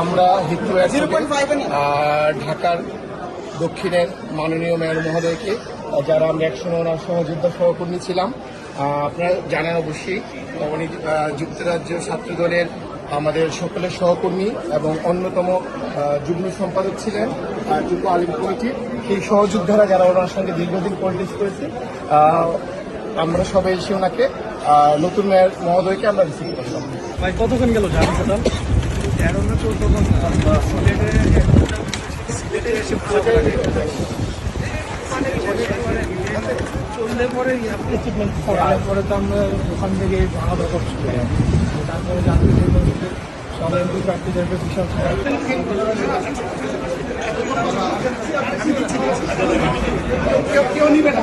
আমরা হিত্রু ঢাকার দক্ষিণের মাননীয় মেয়র মহোদয়কে যারা আমরা একসময় ওনার সহযোদ্ধা সহকর্মী ছিলাম। আপনারা জানেন অবশ্যই উনি যুক্তরাজ্য ছাত্র দলের আমাদের সকলের সহকর্মী এবং অন্যতম যুগ্ম সম্পাদক ছিলেন যুব আলিম কমিটির সেই সহযোদ্ধারা যারা ওনার সঙ্গে দীর্ঘদিন পলিটিক্স করেছে। আমরা সবাই এসে ওনাকে নতুন মেয়র মহোদয়কে আমরা রিসিভ করলাম। ভাই কতক্ষণ গেল চোদ্দ চললে পরে পরে পরে তো আমরা ওখান থেকে করছি তারপরে জানতে চাইলাম যে সব এমপি প্রার্থীদেরকে বিশাল কেউ নিবে না।